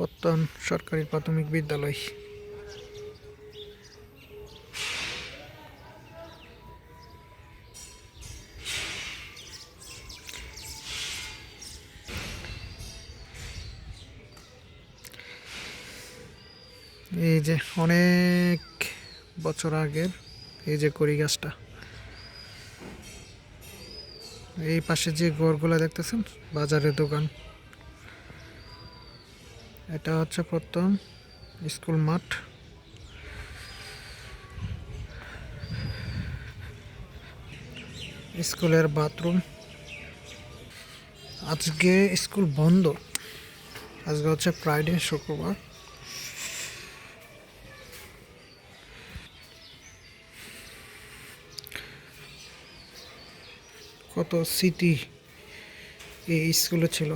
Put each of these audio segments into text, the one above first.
প্রত্যন সরকারি প্রাথমিক বিদ্যালয়। এই যে অনেক বছর আগের এই যে কড়ি গাছটা। এই পাশে যে ঘরগুলা দেখতেছেন, বাজারের দোকান। এটা হচ্ছে প্রথম স্কুল মাঠ। স্কুলের বাথরুম। আজকে স্কুল বন্ধ। আজকে হচ্ছে ফ্রাইডে, শুক্রবার। কত স্মৃতি এই স্কুলে ছিল।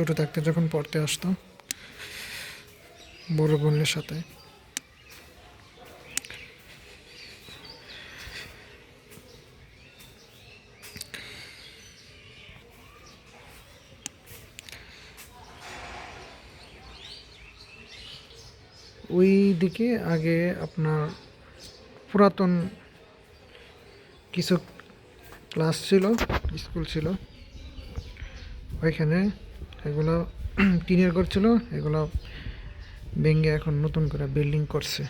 ছোট থাকতে যখন পড়তে আসতো বড় বোনের সাথে। ওই দিকে আগে আপনার পুরাতন কিছু ক্লাস ছিল, স্কুল ছিল, ওইখানে এগুলো টিনের ঘর ছিল এগুলো ভেঙে এখন নতুন করে বিল্ডিং করছে।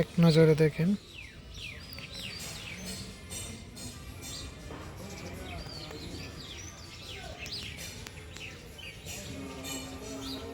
এক নজরে দেখেন।